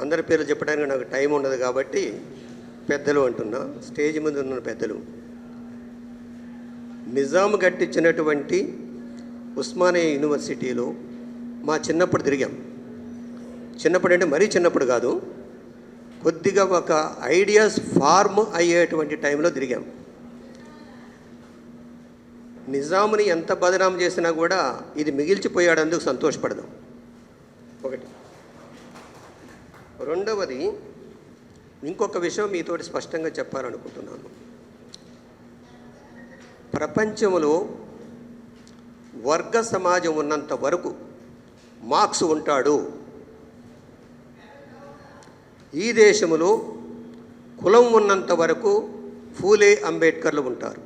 అందరి పేర్లు చెప్పడానికి నాకు టైం ఉండదు కాబట్టి పెద్దలు అంటున్నా. స్టేజ్ మీద ఉన్న పెద్దలు. నిజాం కట్టించినటువంటి ఉస్మానియా యూనివర్సిటీలో మా చిన్నప్పుడు తిరిగాం. చిన్నప్పుడు అంటే మరీ చిన్నప్పుడు కాదు. కొద్దిగా ఒక ఐడియాస్ ఫార్మ్ అయ్యేటువంటి టైంలో తిరిగాం. నిజాముని ఎంత బదనాం చేసినా కూడా ఇది మిగిల్చిపోయాడందుకు సంతోషపడదాం ఒకటి రెండవది ఇంకొక విషయం మీతోటి స్పష్టంగా చెప్పాలనుకుంటున్నాను. ప్రపంచంలో వర్గ సమాజం ఉన్నంత వరకు మార్క్స్ ఉంటాడు. ఈ దేశంలో కులం ఉన్నంత వరకు ఫూలే అంబేద్కర్లు ఉంటారు.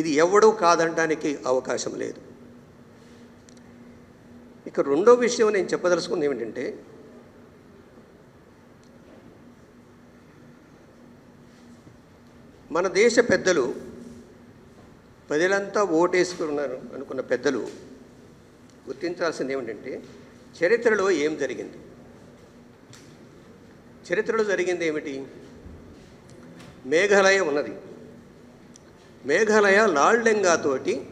ఇది ఎవడూ కాదనడానికి అవకాశం లేదు. ఇక రెండో విషయం నేను చెప్పదలుచుకుంది ఏమిటంటే మన దేశ పెద్దలు ప్రజలంతా ఓటేసుకున్నారు అనుకున్న పెద్దలు గుర్తించాల్సింది ఏమిటంటే చరిత్రలో ఏం జరిగింది? చరిత్రలో జరిగింది ఏమిటి? మేఘాలయ ఉన్నది. మేఘాలయ లాల్డెంగాతోటి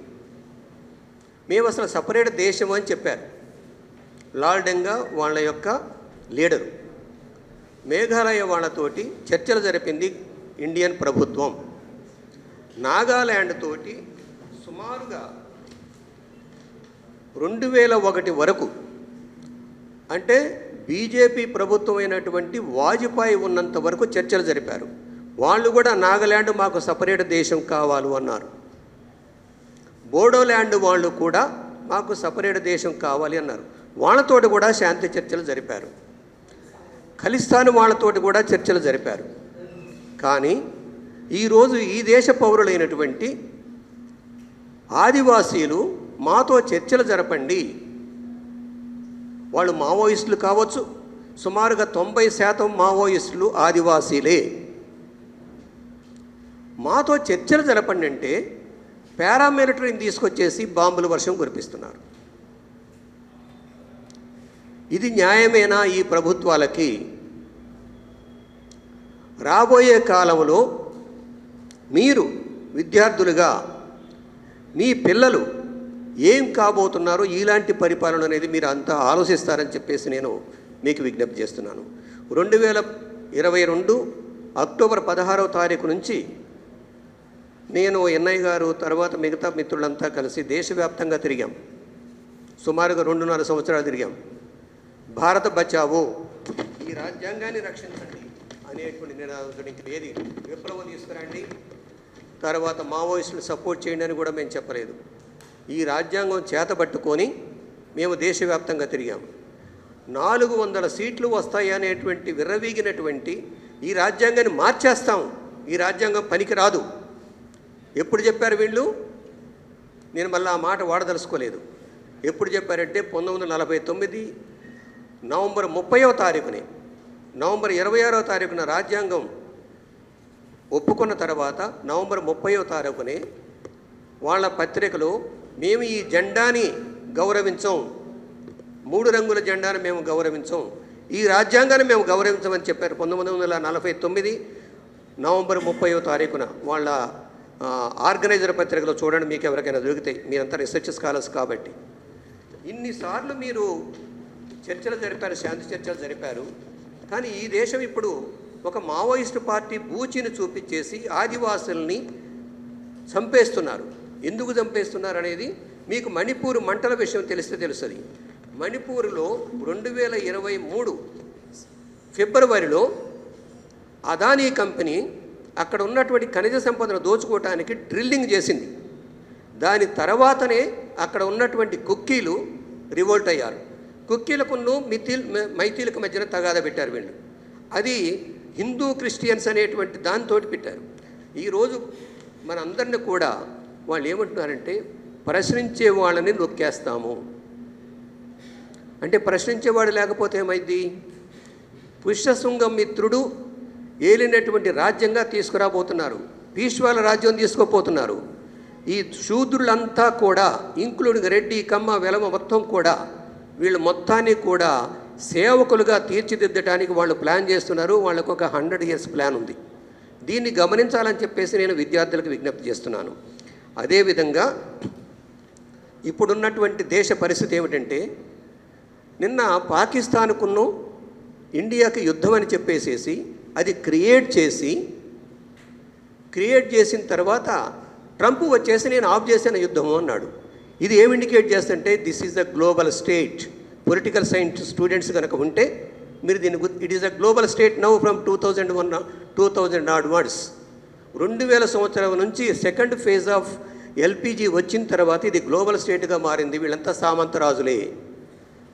మేము అసలు సపరేట్ దేశం అని చెప్పారు. లాల్డెంగా వాళ్ళ యొక్క లీడరు. మేఘాలయ వాళ్ళతోటి చర్చలు జరిపింది ఇండియన్ ప్రభుత్వం నాగాల్యాండ్ తోటి సుమారుగా రెండు వేల ఒకటి వరకు అంటే బీజేపీ ప్రభుత్వం అయినటువంటి వాజ్పేయి ఉన్నంత వరకు చర్చలు జరిపారు. వాళ్ళు కూడా నాగాల్యాండ్ మాకు సపరేట్ దేశం కావాలి అన్నారు. బోడోల్యాండ్ వాళ్ళు కూడా మాకు సపరేట్ దేశం కావాలి అన్నారు. వాళ్ళతోటి కూడా శాంతి చర్చలు జరిపారు. ఖలిస్తాన్ వాళ్ళతోటి కూడా చర్చలు జరిపారు. కానీ ఈరోజు ఈ దేశ పౌరులైనటువంటి ఆదివాసీలు మాతో చర్చలు జరపండి. వాళ్ళు మావోయిస్టులు కావచ్చు సుమారుగా తొంభై శాతం మావోయిస్టులు ఆదివాసీలే. మాతో చర్చలు జరపండి అంటే పారామిలిటరీని తీసుకొచ్చేసి బాంబుల వర్షం కురిపిస్తున్నారు. ఇది న్యాయమేనా ఈ ప్రభుత్వాలకి? రాబోయే కాలంలో మీరు విద్యార్థులుగా మీ పిల్లలు ఏం కాబోతున్నారో ఇలాంటి పరిపాలన అనేది మీరు అంతా ఆలోచిస్తారని చెప్పేసి నేను మీకు విజ్ఞప్తి చేస్తున్నాను. రెండు వేల ఇరవై రెండు అక్టోబర్ పదహారవ తారీఖు నుంచి నేను ఎన్ఐ గారు తర్వాత మిగతా మిత్రులంతా కలిసి దేశవ్యాప్తంగా తిరిగాం. సుమారుగా రెండున్నర సంవత్సరాలు తిరిగాం. భారత బచావో ఈ రాజ్యాంగాన్ని రక్షించండి. అనేటువంటి నినాదంతో ఏది? విప్లవం తీసుకురండి? తర్వాత మావోయిస్టులు సపోర్ట్ చేయండి అని కూడా మేము చెప్పలేదు. ఈ రాజ్యాంగం చేతబట్టుకొని మేము దేశవ్యాప్తంగా తిరిగాము నాలుగు వందల సీట్లు వస్తాయి అనేటువంటి విర్రవీగినటువంటి ఈ రాజ్యాంగాన్ని మార్చేస్తాం. ఈ రాజ్యాంగం పనికి రాదు ఎప్పుడు చెప్పారు వీళ్ళు? నేను మళ్ళీ ఆ మాట వాడదలుచుకోలేదు. ఎప్పుడు చెప్పారంటే పంతొమ్మిది వందల నలభై తొమ్మిది నవంబర్ ముప్పైవ తారీఖుని. నవంబర్ ఇరవై ఆరో తారీఖున రాజ్యాంగం ఒప్పుకున్న తర్వాత నవంబర్ ముప్పైవ తారీఖునే వాళ్ళ పత్రికలో మేము ఈ జెండాని గౌరవించం. మూడు రంగుల జెండాను మేము గౌరవించం. ఈ రాజ్యాంగాన్ని మేము గౌరవించమని చెప్పారు పంతొమ్మిది వందల నలభై తొమ్మిది నవంబర్ ముప్పైవ తారీఖున. వాళ్ళ ఆర్గనైజర్ పత్రికలో చూడండి మీకు ఎవరికైనా దొరికితే. మీరంతా రీసెర్చ్ స్కాలర్స్ కాబట్టి. ఇన్నిసార్లు మీరు చర్చలు జరిపారు శాంతి చర్చలు జరిపారు. కానీ ఈ దేశం ఇప్పుడు ఒక మావోయిస్టు పార్టీ బూచిని చూపించేసి ఆదివాసుల్ని చంపేస్తున్నారు. ఎందుకు చంపేస్తున్నారు అనేది మీకు మణిపూర్ మంటల విషయం తెలిస్తే తెలుస్తుంది. మణిపూర్లో రెండు వేల ఇరవై మూడు ఫిబ్రవరిలో అదానీ కంపెనీ అక్కడ ఉన్నటువంటి ఖనిజ సంపదను దోచుకోవటానికి డ్రిల్లింగ్ చేసింది. దాని తర్వాతనే అక్కడ ఉన్నటువంటి కుక్కీలు రివోల్ట్ అయ్యారు. కుక్కీలకును మిథిల్ మైథిలకు మధ్యన తగాద పెట్టారు వీళ్ళు. అది హిందూ క్రిస్టియన్స్ అనేటువంటి దాంతో పెట్టారు. ఈరోజు మనందరిని కూడా వాళ్ళు ఏమంటున్నారంటే ప్రశ్నించే వాళ్ళని నొక్కేస్తాము. అంటే ప్రశ్నించేవాడు లేకపోతే ఏమైంది పుష్యశృంగం మిత్రుడు ఏలినటువంటి రాజ్యంగా తీసుకురాబోతున్నారు. పీష్వాల రాజ్యం తీసుకోపోతున్నారు ఈ శూద్రులంతా కూడా ఇంక్లూడింగ్ రెడ్డి కమ్మ వెలమ మొత్తం కూడా వీళ్ళు మొత్తాన్ని కూడా సేవకులుగా తీర్చిదిద్దడానికి వాళ్ళు ప్లాన్ చేస్తున్నారు. వాళ్ళకు ఒక హండ్రెడ్ ఇయర్స్ ప్లాన్ ఉంది. దీన్ని గమనించాలని చెప్పేసి నేను విద్యార్థులకు విజ్ఞప్తి చేస్తున్నాను. అదేవిధంగా ఇప్పుడున్నటువంటి దేశ పరిస్థితి ఏమిటంటే నిన్న పాకిస్తాన్కును ఇండియాకి యుద్ధం అని చెప్పేసేసి అది క్రియేట్ చేసి క్రియేట్ చేసిన తర్వాత ట్రంప్ వచ్చేసి నేను ఆఫ్ చేసిన యుద్ధము అన్నాడు. ఇది ఏమి ఇండికేట్ చేస్తుంటే this is the global state political science students కనుక ఉంటే మీరు దీన్ని it is a global state now from two thousand one two thousand words రెండు వేల సంవత్సరం నుంచి సెకండ్ ఫేజ్ ఆఫ్ ఎల్పిజి వచ్చిన తర్వాత ఇది గ్లోబల్ స్టేట్గా మారింది. వీళ్ళంతా సామంతరాజులే.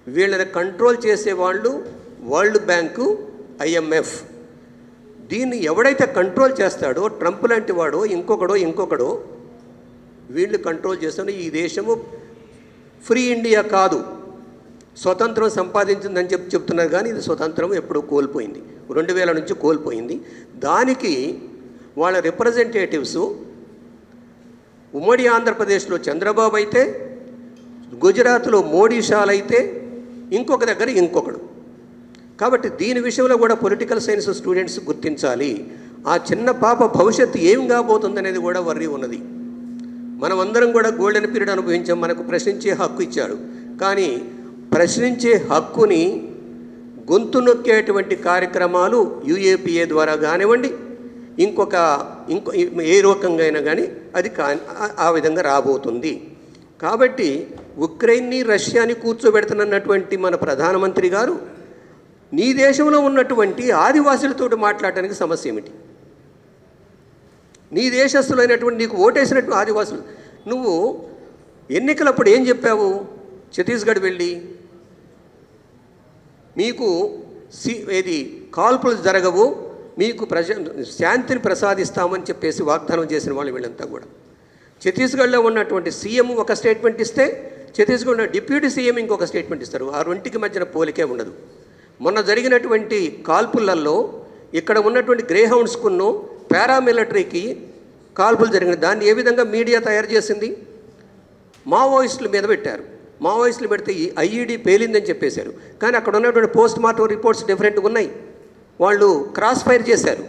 వీళ్ళని కంట్రోల్ చేసేవాళ్ళు వరల్డ్ బ్యాంకు ఐఎంఎఫ్ దీన్ని ఎవడైతే కంట్రోల్ చేస్తాడో ట్రంప్ లాంటి వాడో ఇంకొకడో ఇంకొకడో వీళ్ళు కంట్రోల్ చేస్తున్న ఈ దేశము ఫ్రీ ఇండియా కాదు. స్వతంత్రం సంపాదించిందని చెప్పి చెప్తున్నారు కానీ ఇది స్వతంత్రం ఎప్పుడూ కోల్పోయింది. రెండు వేల నుంచి కోల్పోయింది. దానికి వాళ్ళ రిప్రజెంటేటివ్స్ ఉమ్మడి ఆంధ్రప్రదేశ్లో చంద్రబాబు అయితే గుజరాత్లో మోడీ షాల్ అయితే ఇంకొక దగ్గర ఇంకొకడు. కాబట్టి దీని విషయంలో కూడా పొలిటికల్ సైన్స్ స్టూడెంట్స్ గుర్తించాలి. ఆ చిన్న పాప భవిష్యత్తు ఏం కాబోతుందనేది కూడా వర్రీ ఉన్నది. మనం అందరం కూడా గోల్డెన్ పీరియడ్ అనుభవించాం. మనకు ప్రశ్నించే హక్కు ఇచ్చాడు. కానీ ప్రశ్నించే హక్కుని గొంతు నొక్కేటువంటి కార్యక్రమాలు యూఏపీఏ ద్వారా కానివ్వండి ఇంకొక ఇంకో ఏ రకంగా అయినా కానీ అది కా ఆ- ఆ విధంగా రాబోతుంది. కాబట్టి ఉక్రెయిన్ని రష్యాని కూర్చోబెడుతున్నటువంటి మన ప్రధానమంత్రి గారు నీ దేశంలో ఉన్నటువంటి ఆదివాసులతో మాట్లాడటానికి సమస్య ఏమిటి? నీ దేశస్థులైనటువంటి నీకు ఓటేసినట్టు ఆదివాసులు. నువ్వు ఎన్నికలప్పుడు ఏం చెప్పావు? ఛత్తీస్గఢ్ వెళ్ళి. మీకు సి ఏది కాల్పులు జరగవు. మీకు ప్రజ శాంతిని ప్రసాదిస్తామని చెప్పేసి వాగ్దానం చేసిన వాళ్ళు వీళ్ళంతా కూడా. ఛత్తీస్గఢ్లో ఉన్నటువంటి సీఎం ఒక స్టేట్మెంట్ ఇస్తే ఛత్తీస్గఢ్ డిప్యూటీ సీఎం ఇంకొక స్టేట్మెంట్ ఇస్తారు. ఆ రెంటికి మధ్యన పోలికే ఉండదు. మొన్న జరిగినటువంటి కాల్పులల్లో ఇక్కడ ఉన్నటువంటి గ్రే హౌండ్స్కును పారామిలిటరీకి కాల్పులు జరిగిన దాన్ని ఏ విధంగా మీడియా తయారు చేసింది? మావోయిస్టుల మీద పెట్టారు. మావోయిస్టులు పెడితే ఐఈడీ పేలిందని చెప్పేశారు. కానీ అక్కడ ఉన్నటువంటి పోస్ట్ మార్టం రిపోర్ట్స్ డిఫరెంట్గా ఉన్నాయి. వాళ్ళు క్రాస్ ఫైర్ చేశారు.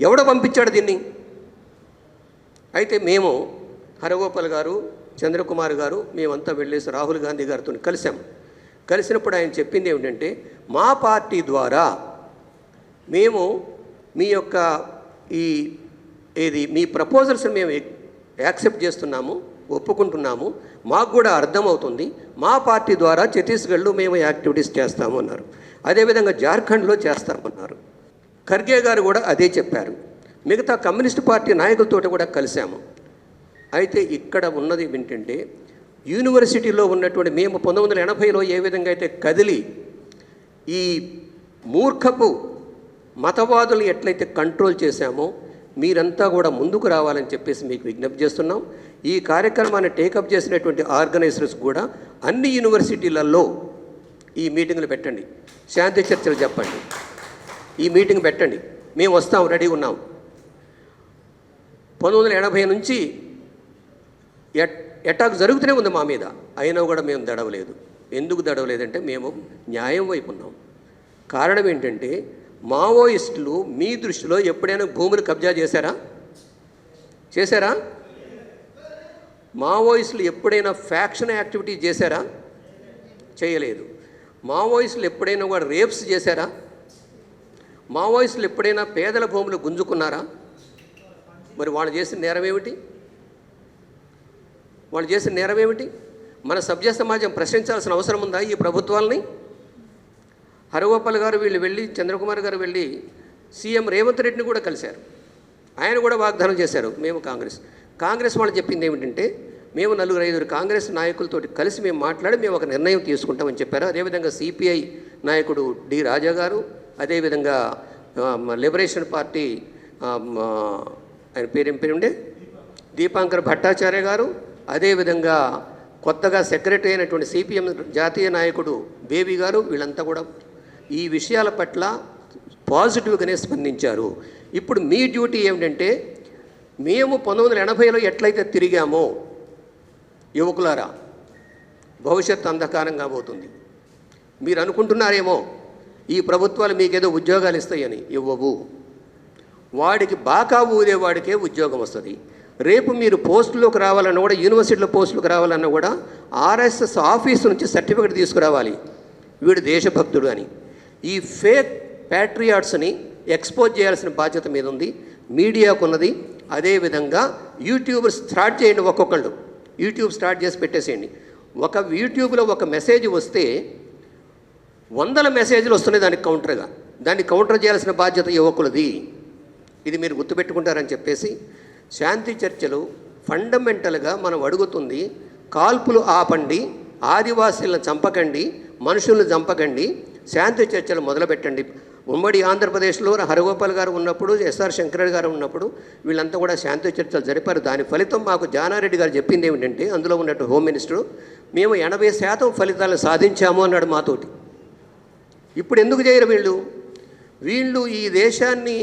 ఎవడో పంపించాడు దీన్ని? అయితే మేము హరగోపాల్ గారు చంద్రకుమార్ గారు మేమంతా వెళ్ళేసి రాహుల్ గాంధీ గారితో కలిసాం కలిసినప్పుడు ఆయన చెప్పింది ఏమిటంటే మా పార్టీ ద్వారా మేము మీ యొక్క ఈ ఏది మీ ప్రపోజల్స్ మేము యాక్సెప్ట్ చేస్తున్నాము ఒప్పుకుంటున్నాము మాకు కూడా అర్థమవుతుంది మా పార్టీ ద్వారా ఛత్తీస్గఢ్లో మేము యాక్టివిటీస్ చేస్తాము అన్నారు. అదేవిధంగా జార్ఖండ్లో చేస్తామన్నారు ఖర్గే గారు కూడా అదే చెప్పారు. మిగతా కమ్యూనిస్ట్ పార్టీ నాయకులతో కూడా కలిశాము. అయితే ఇక్కడ ఉన్నది ఏంటంటే యూనివర్సిటీలో ఉన్నటువంటి మేము పంతొమ్మిది వందల ఎనభైలో ఏ విధంగా అయితే కదిలి ఈ మూర్ఖపు మతవాదులు ఎట్లయితే కంట్రోల్ చేశామో మీరంతా కూడా ముందుకు రావాలని చెప్పేసి మీకు విజ్ఞప్తి చేస్తున్నాం. ఈ కార్యక్రమాన్ని టేకప్ చేసినటువంటి ఆర్గనైజర్స్ కూడా అన్ని యూనివర్సిటీలలో ఈ మీటింగ్లు పెట్టండి. శాంతి చర్చలు చెప్పండి. ఈ మీటింగ్ పెట్టండి. మేము వస్తాం రెడీ ఉన్నాం. పంతొమ్మిది వందల ఎనభై నుంచి ఎట్ అటాక్ జరుగుతూనే ఉంది మా మీద. అయినా కూడా మేము దడవలేదు. ఎందుకు దడవలేదంటే మేము న్యాయం వైపు ఉన్నాం. కారణం ఏంటంటే మావోయిస్టులు మీ దృష్టిలో ఎప్పుడైనా భూములు కబ్జా చేశారా? చేశారా? మావోయిస్టులు ఎప్పుడైనా ఫ్యాక్షన్ యాక్టివిటీ చేశారా? చేయలేదు. మావోయిస్టులు ఎప్పుడైనా కూడా రేప్స్ చేశారా? మావోయిస్టులు ఎప్పుడైనా పేదల భూములు గుంజుకున్నారా? మరి వాళ్ళు చేసిన నేరం ఏమిటి? వాళ్ళు చేసిన నేరం ఏమిటి? మన సభ్య సమాజం ప్రశ్నించాల్సిన అవసరం ఉందా ఈ ప్రభుత్వాలని? హరగోపాల్ గారు వీళ్ళు వెళ్ళి చంద్రకుమార్ గారు వెళ్ళి సీఎం రేవంత్ రెడ్డిని కూడా కలిశారు. ఆయన కూడా వాగ్దానం చేశారు మేము కాంగ్రెస్. కాంగ్రెస్ వాళ్ళు చెప్పింది ఏమిటంటే మేము నలుగురు ఐదుగురు కాంగ్రెస్ నాయకులతో కలిసి మేము మాట్లాడి మేము ఒక నిర్ణయం తీసుకుంటామని చెప్పారు. అదేవిధంగా సిపిఐ నాయకుడు డి రాజా గారు అదేవిధంగా లిబరేషన్ పార్టీ ఆయన పేరేం పేరు ఉండే? దీపాంకర్ భట్టాచార్య గారు అదేవిధంగా కొత్తగా సెక్రటరీ అయినటువంటి సిపిఎం జాతీయ నాయకుడు బేబీ గారు వీళ్ళంతా కూడా ఈ విషయాల పట్ల పాజిటివ్గానే స్పందించారు. ఇప్పుడు మీ డ్యూటీ ఏమిటంటే మేము పంతొమ్మిది వందల ఎనభైలో ఎట్లయితే తిరిగామో యువకులారా భవిష్యత్ అంధకారం కాబోతుంది. మీరు అనుకుంటున్నారేమో ఈ ప్రభుత్వాలు మీకేదో ఉద్యోగాలు ఇస్తాయని ఇవ్వవు. వాడికి బాకా ఊదేవాడికే ఉద్యోగం వస్తుంది. రేపు మీరు పోస్టులోకి రావాలన్నా కూడా యూనివర్సిటీలో పోస్టులకు రావాలన్నా కూడా ఆర్ఎస్ఎస్ ఆఫీస్ నుంచి సర్టిఫికెట్ తీసుకురావాలి. వీడు దేశభక్తుడు అని. ఈ ఫేక్ ప్యాట్రియాట్స్ని ఎక్స్పోజ్ చేయాల్సిన బాధ్యత మీద ఉంది. మీడియాకు ఉన్నది అదేవిధంగా యూట్యూబ్ స్టార్ట్ చేయండి ఒక్కొక్కళ్ళు. యూట్యూబ్ స్టార్ట్ చేసి పెట్టేసేయండి. ఒక యూట్యూబ్లో ఒక మెసేజ్ వస్తే వందల మెసేజ్లు వస్తున్నాయి దానికి కౌంటర్గా. దాన్ని కౌంటర్ చేయాల్సిన బాధ్యత యువకులది ఇది మీరు గుర్తుపెట్టుకుంటారని చెప్పేసి శాంతి చర్చలు ఫండమెంటల్గా మనం అడుగుతుంది. కాల్పులు ఆపండి ఆదివాసీలను చంపకండి మనుషులను చంపకండి శాంతి చర్చలు మొదలుపెట్టండి. ఉమ్మడి ఆంధ్రప్రదేశ్లో హరగోపాల్ గారు ఉన్నప్పుడు ఎస్ఆర్ శంకరెడ్డి గారు ఉన్నప్పుడు వీళ్ళంతా కూడా శాంతి చర్చలు జరిపారు. దాని ఫలితం మాకు జానారెడ్డి గారు చెప్పింది ఏమిటంటే అందులో ఉన్నట్టు హోమ్ మినిస్టరు మేము ఎనభై శాతం ఫలితాలు సాధించాము అన్నాడు మాతోటి. ఇప్పుడు ఎందుకు చేయరు వీళ్ళు? వీళ్ళు ఈ దేశాన్ని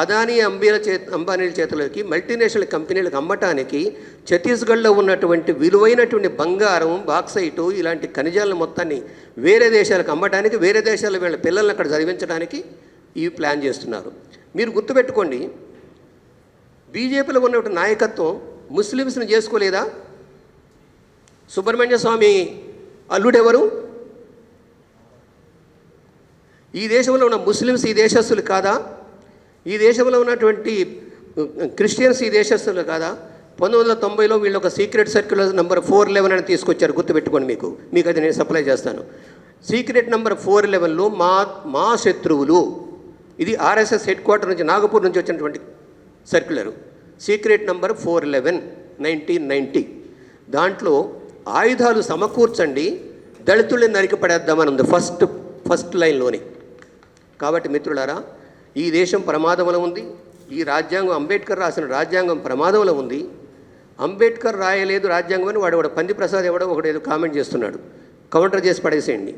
అదానీ అంబీల చే అంబానీల చేతులకి మల్టీనేషనల్ కంపెనీలకు అమ్మటానికి ఛత్తీస్గఢ్లో ఉన్నటువంటి విలువైనటువంటి బంగారం బాక్సైటు ఇలాంటి ఖనిజాలను మొత్తాన్ని వేరే దేశాలకు అమ్మటానికి వేరే దేశాల వీళ్ళ పిల్లల్ని అక్కడ చదివించడానికి ఈ ప్లాన్ చేస్తున్నారు. మీరు గుర్తుపెట్టుకోండి బీజేపీలో ఉన్నటువంటి నాయకత్వం ముస్లిమ్స్ని చేసుకోలేదా? సుబ్రహ్మణ్య స్వామి అల్లుడెవరు? ఈ దేశంలో ఉన్న ముస్లిమ్స్ ఈ దేశస్తులు కాదా? ఈ దేశంలో ఉన్నటువంటి క్రిస్టియన్స్ ఈ దేశస్తులు కాదా? పంతొమ్మిది వందల తొంభైలో వీళ్ళు ఒక secret circular number four eleven అని తీసుకొచ్చారు గుర్తుపెట్టుకోండి మీకు. మీకు అది నేను సప్లై చేస్తాను. సీక్రెట్ నెంబర్ ఫోర్ లెవెన్లో మా మా శత్రువులు ఇది ఆర్ఎస్ఎస్ హెడ్ క్వార్టర్ నుంచి నాగపూర్ నుంచి వచ్చినటువంటి circular. Secret number four eleven nineteen ninety దాంట్లో ఆయుధాలు సమకూర్చండి దళితుల్ని నరికి పడేద్దామని ఉంది ఫస్ట్ ఫస్ట్ లైన్లోనే. కాబట్టి మిత్రులారా ఈ దేశం ప్రమాదంలో ఉంది. ఈ రాజ్యాంగం అంబేద్కర్ రాసిన రాజ్యాంగం ప్రమాదంలో ఉంది. అంబేద్కర్ రాయలేదు రాజ్యాంగం అని వాడు వాడు పంది ప్రసాద్ ఎవడో ఒకడు ఏదో కామెంట్ చేస్తున్నాడు. కౌంటర్ చేసి పడేసేయండి.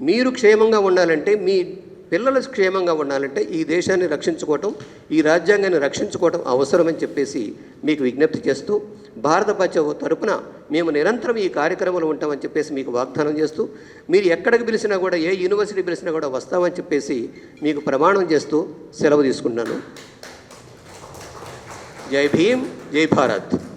మీరు క్షేమంగా ఉండాలంటే మీ పిల్లలు క్షేమంగా ఉండాలంటే ఈ దేశాన్ని రక్షించుకోవటం ఈ రాజ్యాంగాన్ని రక్షించుకోవటం అవసరమని చెప్పేసి మీకు విజ్ఞప్తి చేస్తూ భారత బచావో తరపున మేము నిరంతరం ఈ కార్యక్రమంలో ఉంటామని చెప్పేసి మీకు వాగ్దానం చేస్తూ మీరు ఎక్కడికి పిలిచినా కూడా ఏ యూనివర్సిటీ పిలిచినా కూడా వస్తామని చెప్పేసి మీకు ప్రమాణం చేస్తూ సెలవు తీసుకుంటున్నాను. జై భీమ్ జై భారత్.